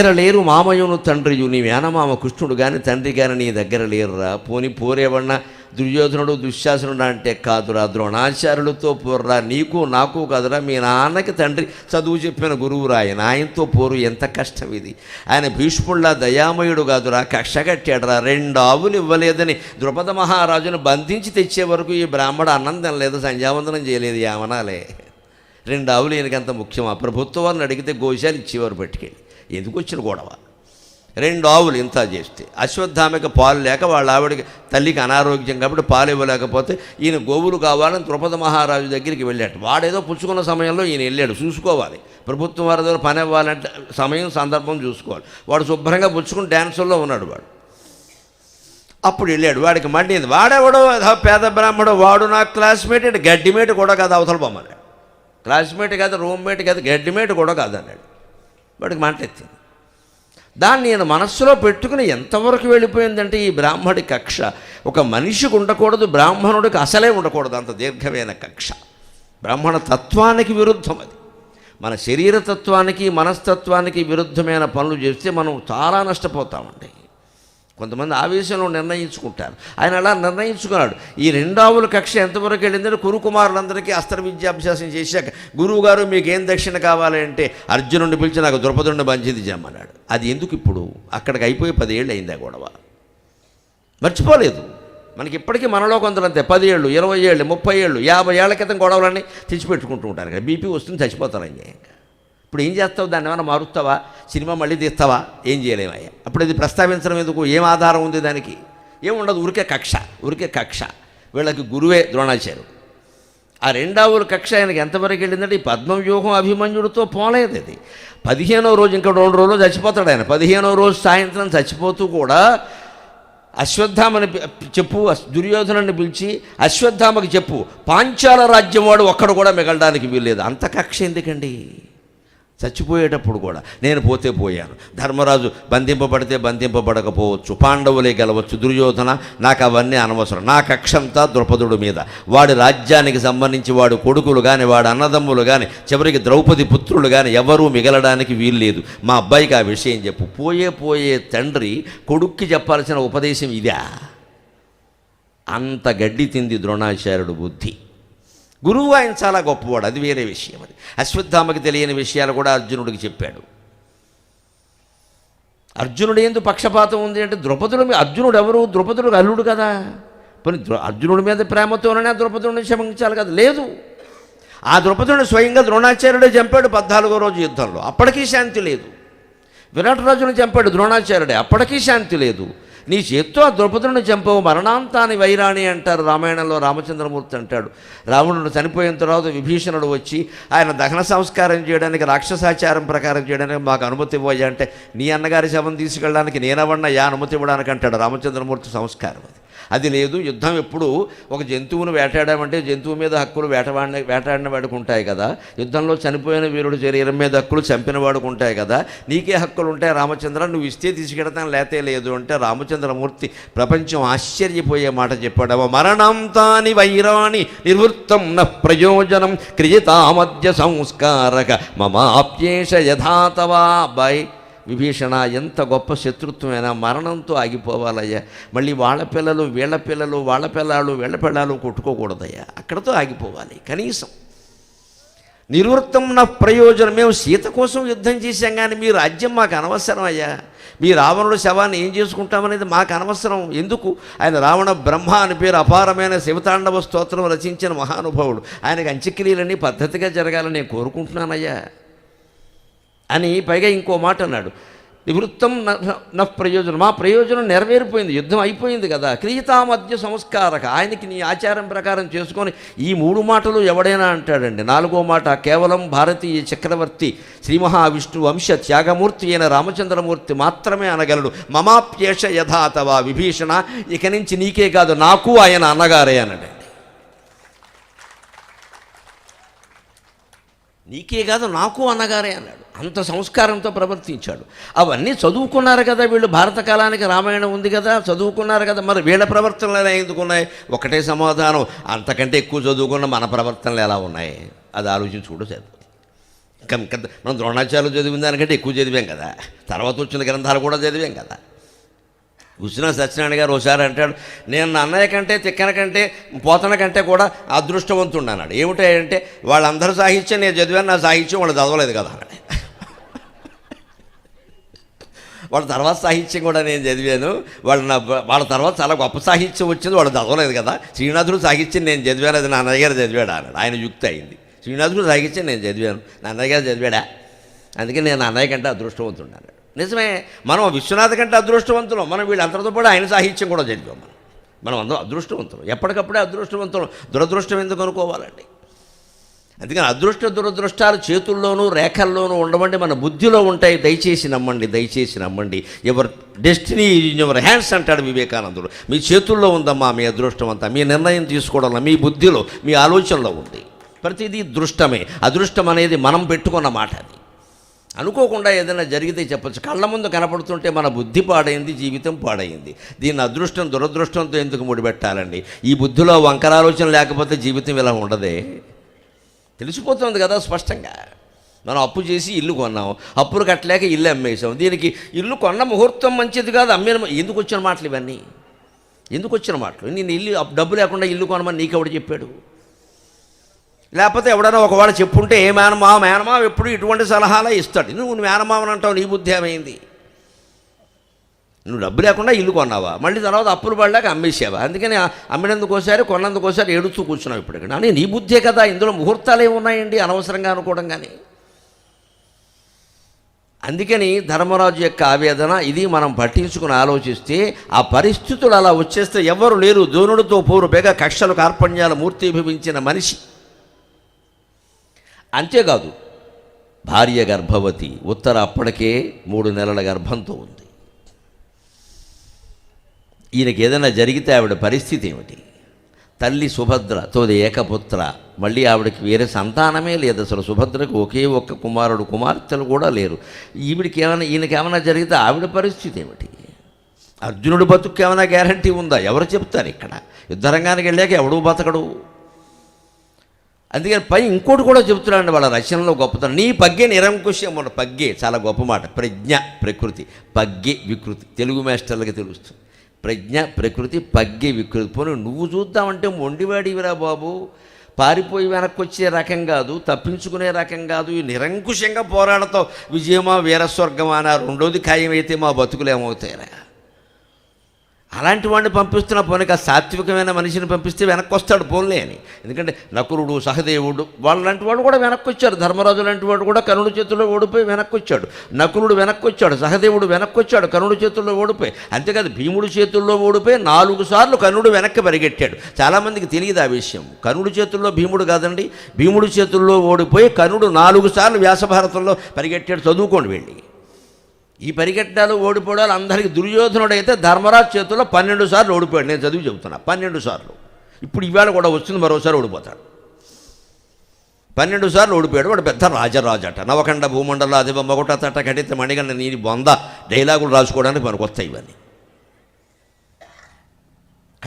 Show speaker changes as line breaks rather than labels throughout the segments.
దగ్గర లేరు మామయ్యను తండ్రియు. నీ మేనమామ కృష్ణుడు కానీ తండ్రి కానీ నీ దగ్గర లేరురా. పోని పోరేవన్నా దుర్యోధనుడు దుశ్శాసనుడు అంటే కాదురా. ద్రోణాచార్యులతో పోర్రా. నీకు నాకు కాదురా. మీ నాన్నకి తండ్రి చదువు చెప్పిన గురువురా. ఆయన ఆయనతో పోరు. ఎంత కష్టం ఇది. ఆయన భీష్ముళ్ళ దయామయుడు కాదురా. కక్ష కట్టాడురా. రెండు ఆవులు ఇవ్వలేదని ద్రుపద మహారాజును బంధించి తెచ్చే వరకు ఈ బ్రాహ్మడు అన్నం లేదు సంధ్యావందనం చేయలేదు ఏమనాలే. రెండు ఆవులు ఈయనకంత ముఖ్యమా? ప్రభుత్వ వాళ్ళని అడిగితే గోశాలు ఇచ్చేవారు పట్టుకెళ్ళి. ఎందుకు వచ్చిన గొడవ? రెండు ఆవులు ఇంత చేస్తే అశ్వత్థామకి పాలు లేక వాళ్ళ ఆవిడకి తల్లికి అనారోగ్యం కాబట్టి పాలు ఇవ్వలేకపోతే ఈయన గోవులు కావాలని ద్రుపద మహారాజు దగ్గరికి వెళ్ళాడు. వాడేదో పుచ్చుకున్న సమయంలో ఈయన వెళ్ళాడు. చూసుకోవాలి. ప్రభుత్వం వారి దగ్గర పని ఇవ్వాలంటే సమయం సందర్భం చూసుకోవాలి. వాడు శుభ్రంగా పుచ్చుకుని డ్యాన్సుల్లో ఉన్నాడు వాడు. అప్పుడు వెళ్ళాడు. వాడికి మండింది. వాడెవడో? పేద బ్రాహ్మడు. వాడు నా క్లాస్మేట్ గడ్డిమేట్ కూడా కాదు అవతల బొమ్మన్నాడు క్లాస్మేట్ కాదు రూమ్మేట్ కాదు గడ్డిమేట్ కూడా కాదన్నాడు. వాడికి మాటెత్తింది దాన్ని నేను మనస్సులో పెట్టుకుని ఎంతవరకు వెళ్ళిపోయిందంటే ఈ బ్రాహ్మడి కక్ష. ఒక మనిషికి ఉండకూడదు బ్రాహ్మణుడికి అసలే ఉండకూడదు అంత దీర్ఘమైన కక్ష. బ్రాహ్మణ తత్వానికి విరుద్ధం అది. మన శరీర తత్వానికి మనస్తత్వానికి విరుద్ధమైన పనులు చేస్తే మనం చాలా నష్టపోతామండి. కొంతమంది ఆవేశంలో నిర్ణయించుకుంటారు. ఆయన అలా నిర్ణయించుకున్నాడు. ఈ రెండావుల కక్ష ఎంతవరకు వెళ్ళిందని కురుకుమారులందరికీ అస్త్ర విద్యాభ్యాసం చేశాక గురువు గారు మీకు ఏం దక్షిణ కావాలి అంటే అర్జునుడిని పిలిచి నాకు ద్రుపదుడిని బంధింది జమ్మన్నాడు. అది ఎందుకు ఇప్పుడు? అక్కడికి అయిపోయి పదేళ్ళు అయింది ఆ గొడవ? మర్చిపోలేదు. మనకి ఇప్పటికీ మనలో కొందరు అంతే. పది ఏళ్ళు ఇరవై ఏళ్ళు ముప్పై ఏళ్ళు యాభై ఏళ్ళ క్రితం గొడవలన్నీ తెచ్చిపెట్టుకుంటూ ఉంటారు బీపీ వస్తుంది చచ్చిపోతారని ఇంకా ఇప్పుడు ఏం చేస్తావు? దాన్ని ఏమైనా మారుస్తావా? సినిమా మళ్ళీ తీస్తావా? ఏం చేయలేమయ్యా అప్పుడు ఇది ప్రస్తావించడం ఎందుకు? ఏం ఆధారం ఉంది దానికి? ఏముండదు ఊరికే కక్ష ఊరికే కక్ష. వీళ్ళకి గురువే ద్రోణాచార్యుడు. ఆ రెండవ కక్ష ఆయనకి ఎంతవరకు వెళ్ళిందంటే ఈ పద్మవ్యూహం అభిమన్యుడితో పోలేదు అది పదిహేనవ రోజు ఇంకా రెండు రోజులు చచ్చిపోతాడు ఆయన. పదిహేనవ రోజు సాయంత్రం చచ్చిపోతూ కూడా అశ్వత్థామని చెప్పు అస్- దుర్యోధనుని పిలిచి అశ్వత్థామకి చెప్పు పాంచాల రాజ్యం వాడు ఒక్కడు కూడా మిగలడానికి వీల్లేదు. అంత కక్ష ఎందుకండి? చచ్చిపోయేటప్పుడు కూడా నేను పోతే పోయాను. ధర్మరాజు బంధింపబడితే బంధింపబడకపోవచ్చు. పాండవులే గెలవచ్చు. దుర్యోధన నాకు అవన్నీ అనవసరం. నా కక్షంతా ద్రౌపదుడు మీద. వాడి రాజ్యానికి సంబంధించి వాడు కొడుకులు కానీ వాడు అన్నదమ్ములు కానీ చివరికి ద్రౌపది పుత్రులు కానీ ఎవరూ మిగలడానికి వీల్లేదు మా అబ్బాయికి ఆ విషయం చెప్పు. పోయే పోయే తండ్రి కొడుక్కి చెప్పాల్సిన ఉపదేశం ఇదా? అంత గడ్డి తింది ద్రోణాచార్యుడు బుద్ధి. గురువు ఆయన చాలా గొప్పవాడు అది వేరే విషయం అది. అశ్వత్థామకి తెలియని విషయాలు కూడా అర్జునుడికి చెప్పాడు. అర్జునుడు ఎందుకు పక్షపాతం ఉంది అంటే ద్రౌపదుడు మీ- అర్జునుడు ఎవరు? ద్రౌపదుడు అల్లుడు కదా. పోనీ అర్జునుడి మీద ప్రేమతోనే ద్రౌపదుడిని క్షమించాలి కదా. లేదు. ఆ ద్రౌపదుడిని స్వయంగా ద్రోణాచార్యుడే చంపాడు పద్నాలుగో రోజు యుద్ధంలో. అప్పటికీ శాంతి లేదు. విరాట్ రాజును చంపాడు ద్రోణాచార్యుడే. అప్పటికీ శాంతి లేదు. నీ చేత్తో ఆ ద్రౌపదుడిని చంపవు మరణాంతాని వైరాణి అంటారు రామాయణంలో రామచంద్రమూర్తి అంటాడు. రావణుడు చనిపోయిన తర్వాత విభీషణుడు వచ్చి ఆయన దహన సంస్కారం చేయడానికి రాక్షసాచారం ప్రకారం చేయడానికి మాకు అనుమతి ఇవ్వయ్యా అంటే నీ అన్నగారి శవం తీసుకెళ్ళడానికి నేనవన్నా యా అనుమతి ఇవ్వడానికి అంటాడు రామచంద్రమూర్తి సంస్కారం అది. అది లేదు యుద్ధం ఎప్పుడు ఒక జంతువును వేటాడామంటే జంతువు మీద హక్కులు వేటవాడిన వేటాడిన వాడికి ఉంటాయి కదా. యుద్ధంలో చనిపోయిన వీరుడు శరీరం మీద హక్కులు చంపిన వాడికి ఉంటాయి కదా. నీకే హక్కులు ఉంటాయి రామచంద్ర నువ్వు ఇస్తే తీసుకెడతాను లేతే లేదు అంటే రామచంద్రమూర్తి ప్రపంచం ఆశ్చర్యపోయే మాట చెప్పాడు మరణం తాని వైరాణి నివృత్తం న ప్రయోజనం క్రియతామధ్య సంస్కారక మమాప్యేష యథాతవా బై విభీషణ ఎంత గొప్ప శత్రుత్వమైనా మరణంతో ఆగిపోవాలయ్యా. మళ్ళీ వాళ్ళ పిల్లలు వీళ్ళ పిల్లలు వాళ్ళ పిల్లలు వీళ్ళ పిల్లలు కొట్టుకోకూడదయ్యా. అక్కడతో ఆగిపోవాలి కనీసం. నిర్వృత్తం నా ప్రయోజనం మేము సీత కోసం యుద్ధం చేశాం కానీ మీ రాజ్యం మాకు అనవసరం అయ్యా మీ రావణుడు శవాన్ని ఏం చేసుకుంటామనేది మాకు అనవసరం. ఎందుకు? ఆయన రావణ బ్రహ్మ అని పేరు అపారమైన శివతాండవ స్తోత్రం రచించిన మహానుభావుడు. ఆయనకు అంత్యక్రియలన్నీ పద్ధతిగా జరగాలని నేను కోరుకుంటున్నానయ్యా. అని పైగా ఇంకో మాట అన్నాడు. నివృత్తం న- న ప్రయోజనం మా ప్రయోజనం నెరవేరిపోయింది యుద్ధం అయిపోయింది కదా. క్రియతామధ్య సంస్కారక ఆయనకి నీ ఆచారం ప్రకారం చేసుకొని ఈ మూడు మాటలు ఎవడైనా అంటాడండి. నాలుగో మాట కేవలం భారతీయ చక్రవర్తి శ్రీ మహావిష్ణు వంశ త్యాగమూర్తి అయిన రామచంద్రమూర్తి మాత్రమే అనగలడు. మమాప్యేష యథాతవా విభీషణ ఇక నుంచి నీకే కాదు నాకు ఆయన అన్నగారే అనడండి నీకే కాదు నాకు అన్నగారే అన్నాడు. అంత సంస్కారంతో ప్రవర్తించాడు. అవన్నీ చదువుకున్నారు కదా వీళ్ళు. భారత కాలానికి రామాయణం ఉంది కదా చదువుకున్నారు కదా. మరి వీళ్ళ ప్రవర్తనలు ఎందుకు ఎందుకున్నాయి ఒకటే సమాధానం అంతకంటే ఎక్కువ చదువుకున్న మన ప్రవర్తనలు ఎలా ఉన్నాయి? అది ఆలోచించుకుంటూ సరిపోతుంది ఇంకా మనం ద్రోణాచార్యులు చదివిన దానికంటే ఎక్కువ చదివాం కదా. తర్వాత వచ్చిన గ్రంథాలు కూడా చదివాం కదా. కృష్ణ సత్యనారాయణ గారు ఒకసారి అంటాడు నేను నా అన్నయ్య కంటే తిక్కన కంటే పోతన కంటే కూడా అదృష్టవంతుడు అన్నాడు. ఏమిటంటే వాళ్ళందరూ సాహిత్యం నేను చదివాను నా సాహిత్యం వాళ్ళు చదవలేదు కదా. అన్నాడు వాళ్ళ తర్వాత సాహిత్యం కూడా నేను చదివాను. వాళ్ళ నా వాళ్ళ తర్వాత చాలా గొప్ప సాహిత్యం వచ్చింది. వాళ్ళు చదవలేదు కదా. శ్రీనాథుడు సాహిత్యం నేను చదివాను. అది నా అన్నయ్య గారు చదివాడా అన్నాడు. ఆయన యుక్తి అయింది. శ్రీనాథుడు సాహిత్యం నేను చదివాను. నా అన్నయ్య గారు చదివాడా? అందుకే నేను అన్నయ్య కంటే అదృష్టవంతుడు నిజమే మనం విశ్వనాథ కంటే అదృష్టవంతులం. మనం వీళ్ళందరితో పాటు ఆయన సాహిత్యం కూడా చదివాం మనం. మనం అందరం అదృష్టవంతులం. ఎప్పటికప్పుడే అదృష్టవంతులం. దురదృష్టం ఎందుకు అనుకోవాలండి? అందుకని అదృష్ట దురదృష్టాలు చేతుల్లోనూ రేఖల్లోనూ ఉండమండి మన బుద్ధిలో ఉంటాయి. దయచేసి నమ్మండి దయచేసి నమ్మండి. Ever destiny in your hands అంటాడు వివేకానందుడు. మీ చేతుల్లో ఉందమ్మా మీ అదృష్టం అంతా. మీ నిర్ణయం తీసుకోవడంలో మీ బుద్ధిలో మీ ఆలోచనలో ఉంది. ప్రతిదీ దృష్టమే. అదృష్టం అనేది మనం పెట్టుకున్న మాట అది. అనుకోకుండా ఏదైనా జరిగితే చెప్పచ్చు. కళ్ళ ముందు కనపడుతుంటే మన బుద్ధి పాడైంది జీవితం పాడైంది. దీన్ని అదృష్టం దురదృష్టంతో ఎందుకు ముడిపెట్టాలండి? ఈ బుద్ధిలో వంకరాలోచన లేకపోతే జీవితం ఇలా ఉండదే. తెలిసిపోతుంది కదా స్పష్టంగా. మనం అప్పు చేసి ఇల్లు కొన్నాం అప్పులు కట్టలేక ఇల్లు అమ్మేసాం దీనికి ఇల్లు కొన్న ముహూర్తం మంచిది కాదు అమ్మిన ఎందుకు వచ్చిన మాటలు ఇవన్నీ? ఎందుకు వచ్చిన మాటలు? నేను ఇల్లు డబ్బు లేకుండా ఇల్లు కొనమని నీకెవడు చెప్పాడు? లేకపోతే ఎవడైనా ఒకవాడు చెప్పుంటే ఏ మేనమావ మేనమావ ఎప్పుడు ఇటువంటి సలహాలే ఇస్తాడు. నువ్వు మేనమావని అంటావు నీ బుద్ధి ఏమైంది? నువ్వు డబ్బు లేకుండా ఇల్లు కొన్నావా? మళ్ళీ తర్వాత అప్పులు పడలేక అమ్మేసావా? అందుకని ఆ అమ్మినందుకోసారి కొన్నందుకోసారి ఏడుస్తూ కూర్చున్నావు ఇప్పుడు కానీ నీ బుద్ధే కదా ఇందులో ముహూర్తాలు ఏమున్నాయండి అనవసరంగా అనుకోవడం కానీ. అందుకని ధర్మరాజు యొక్క ఆవేదన ఇది మనం పట్టించుకుని ఆలోచిస్తే ఆ పరిస్థితులు అలా వచ్చేస్తే ఎవరు లేరు. దోనుడితో పోరు బెగ కక్షలు కార్పణ్యాల మూర్తిభవించిన మనిషి. అంతేకాదు భార్య గర్భవతి ఉత్తర అప్పటికే మూడు నెలల గర్భంతో ఉంది. ఈయనకి ఏదైనా జరిగితే ఆవిడ పరిస్థితి ఏమిటి? తల్లి సుభద్ర తోది ఏకపుత్ర మళ్ళీ ఆవిడకి వేరే సంతానమే లేదు అసలు. సుభద్రకు ఒకే ఒక్క కుమారుడు కుమార్తెలు కూడా లేరు. ఈవిడికి ఏమైనా ఈయనకి ఏమైనా జరిగితే ఆవిడ పరిస్థితి ఏమిటి? అర్జునుడు బతుకు ఏమైనా గ్యారంటీ ఉందా? ఎవరు చెప్తారు ఇక్కడ? యుద్ధరంగానికి వెళ్ళాక ఎవడూ బతకడు. అందుకని పై ఇంకోటి కూడా చెబుతున్నాడు వాళ్ళ రచనలో గొప్పతనం. నీ పగ్గే నిరంకుశం మన పగ్గే చాలా గొప్ప మాట. ప్రజ్ఞ ప్రకృతి పగ్గే వికృతి. తెలుగు మాస్టర్లకి తెలుస్తుంది. ప్రజ్ఞ ప్రకృతి పగ్గి వికృతి పోనీ నువ్వు చూద్దామంటే మొండివాడివిరా బాబు. పారిపోయి వెనక్కి వచ్చే రకం కాదు తప్పించుకునే రకం కాదు. ఈ నిరంకుశంగా పోరాడతావు. విజయమా వీరస్వర్గమా అని రెండోది ఖాయమైతే మా బతుకులు ఏమవుతాయిరా. అలాంటి వాడిని పంపిస్తున్న పోనీక సాత్వికమైన మనిషిని పంపిస్తే వెనక్కి వస్తాడు పోన్లే అని. ఎందుకంటే నకురుడు సహదేవుడు వాళ్ళంటి వాడు కూడా వెనక్కి వచ్చాడు ధర్మరాజు లాంటి వాడు కూడా కరుణ చేతుల్లో ఓడిపోయి వెనక్కి వచ్చాడు నకురుడు వెనక్కి వచ్చాడు సహదేవుడు వెనక్కి వచ్చాడు కరుణ చేతుల్లో ఓడిపోయి. అంతేకాదు భీముడు చేతుల్లో ఓడిపోయి నాలుగు సార్లు కనుడు వెనక్కి పరిగెట్టాడు. చాలామందికి తెలియదు ఆ విషయం. కనుడి చేతుల్లో భీముడు కాదండి. భీముడి చేతుల్లో ఓడిపోయి కనుడు నాలుగు సార్లు వ్యాసభారతంలో పరిగెట్టాడు. చదువుకోండి వెళ్ళి ఈ పరిగెట్టాలు ఓడిపోవడాలు అందరికీ దుర్యోధనుడైతే ధర్మరాజు చేతుల్లో పన్నెండు సార్లు ఓడిపోయాడు. నేను చదివి చెబుతున్నా పన్నెండు సార్లు. ఇప్పుడు ఇవాళ కూడా వస్తుంది మరోసారి ఓడిపోతాడు. పన్నెండు సార్లు ఓడిపోయాడు వాడు పెద్ద రాజరాజు అట. నవకండ భూమండల అది మొగట తట కటిత మణిగండ నీది బొంద. డైలాగులు రాసుకోవడానికి మనకు వస్తాయి ఇవన్నీ.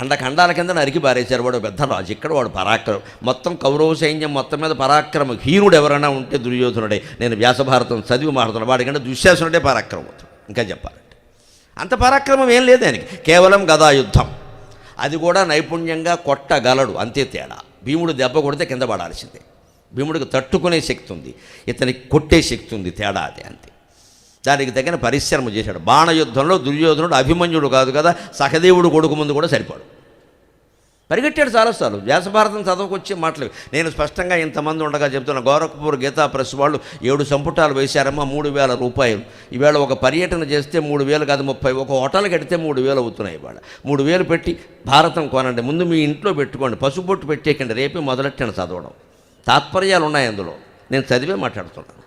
ఖండ ఖండాల కింద నరికి పారేశారు. వాడు పెద్ద రాజు. ఇక్కడ వాడు పరాక్రమం మొత్తం కౌరవ సైన్యం మొత్తం మీద పరాక్రమ హీనుడు ఎవరైనా ఉంటే దుర్యోధనుడే. నేను వ్యాసభారతం చదివి మాడుతున్నాను వాడికంటే దుశ్శాసనుడే పరాక్రమం ఇంకా చెప్పాలంటే. అంత పరాక్రమం ఏం లేదు ఆయనకి. కేవలం గదాయుద్ధం. అది కూడా నైపుణ్యంగా కొట్టగలడు. అంతే తేడా. భీముడు దెబ్బ కొడితే కింద పడాల్సిందే. భీముడికి తట్టుకునే శక్తి ఉంది. ఇతనికి కొట్టే శక్తి ఉంది. తేడా అది అంతే. దానికి తగిన పరిశ్రమ చేశాడు. బాణయుద్ధంలో దుర్యోధనుడు అభిమన్యుడు కాదు కదా సహదేవుడు కొడుకు ముందు కూడా సరిపాడు. పరిగెట్టాడు చాలాసార్లు. వ్యాసభారతం చదవకొచ్చే మాటలు. నేను స్పష్టంగా ఇంతమంది ఉండగా చెప్తున్నా గోరఖ్పూర్ గీతా ప్రెస్ వాళ్ళు ఏడు సంపుటాలు వేశారమ్మా మూడు వేల రూపాయలు. ఈవేళ ఒక పర్యటన చేస్తే మూడు వేలు కాదు ముప్పై ఒక హోటల్ కడితే మూడు వేలు అవుతున్నాయి ఇవాళ. మూడు వేలు పెట్టి భారతం కొనండి. ముందు మీ ఇంట్లో పెట్టుకోండి. పసుపొట్టు పెట్టేకండి రేపే మొదలెట్టాను చదవడం. తాత్పర్యాలు ఉన్నాయి అందులో. నేను చదివే మాట్లాడుతున్నాను.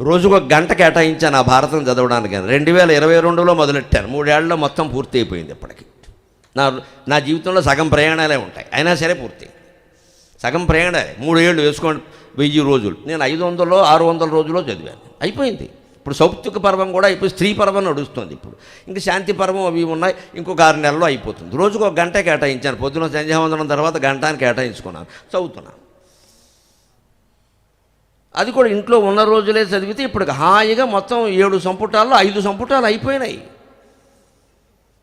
రోజుకు ఒక గంట కేటాయించాను ఆ భారతం చదవడానికి రెండు వేల ఇరవై రెండులో మొదలెట్టాను. మూడేళ్ళలో మొత్తం పూర్తి అయిపోయింది ఇప్పటికి. నా నా జీవితంలో సగం ప్రయాణాలే ఉంటాయి. అయినా సరే పూర్తి. సగం ప్రయాణాలే. మూడు ఏళ్ళు వేసుకోండి. వెయ్యి రోజులు. నేను ఐదు వందలు ఆరు వందల రోజుల్లో చదివాను. అయిపోయింది. ఇప్పుడు సౌప్తిక పర్వం కూడా అయిపోయి స్త్రీ పర్వం నడుస్తుంది ఇప్పుడు. ఇంకా శాంతి పర్వం అవి ఉన్నాయి. ఇంకొక ఆరు నెలల్లో అయిపోతుంది. రోజుకు ఒక గంట కేటాయించాను. పొద్దున సంధ్యావందనం తర్వాత గంటాన్ని కేటాయించుకున్నాను. చదువుతున్నాను. అది కూడా ఇంట్లో ఉన్న రోజులే చదివితే ఇప్పుడు హాయిగా మొత్తం ఏడు సంపుటాల్లో ఐదు సంపుటాలు అయిపోయినాయి.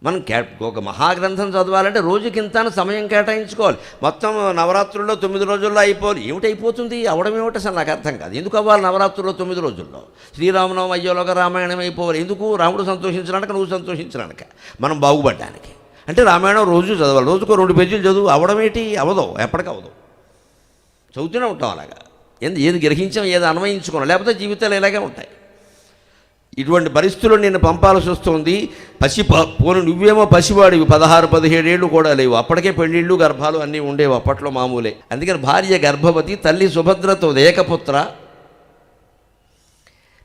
మనం కే ఒక మహాగ్రంథం చదవాలంటే రోజుకింత సమయం కేటాయించుకోవాలి. మొత్తం నవరాత్రుల్లో తొమ్మిది రోజుల్లో అయిపోవాలి. ఏమిటైపోతుంది అవడం ఏమిటి అసలు నాకు అర్థం కాదు. ఎందుకు అవ్వాలి నవరాత్రుల్లో తొమ్మిది రోజుల్లో? శ్రీరామనవం అయ్యోలోగా రామాయణం అయిపోవాలి. ఎందుకు? రాముడు సంతోషించడానికి నువ్వు సంతోషించడానికి? మనం బాగుపడడానికి. అంటే రామాయణం రోజు చదవాలి. రోజుకో రెండు పేజీలు చదువు. అవడం ఏంటి? అవదు. ఎప్పటికీ అవదు. చదువుతూనే ఉంటాం అలాగా. ఎందు ఏది గ్రహించాం ఏది అన్వయించుకున్నాం లేకపోతే జీవితాలు ఇలాగే ఉంటాయి. ఇటువంటి పరిస్థితుల్లో నేను పంపాల్సి వస్తుంది. పసి పోను నువ్వేమో పసివాడివి పదహారు పదిహేడేళ్ళు కూడా లేవు. అప్పటికే పెళ్ళిళ్ళు గర్భాలు అన్నీ ఉండేవి అప్పట్లో మామూలే. అందుకని భార్య గర్భవతి తల్లి సుభద్రతో ఏకపుత్ర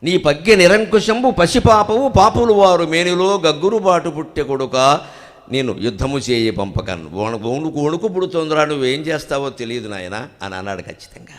నీ పగ్గె నిరంకుశంబు పసిపాపవు పాపులు వారు మేనిలో గగ్గురుబాటు పుట్టె కొడుక నేను యుద్ధము చేయి పంపకను. ఓణుకు ఓణుకు పుడుతుందిరా నువ్వేం చేస్తావో తెలియదు నాయన అని అన్నాడు ఖచ్చితంగా.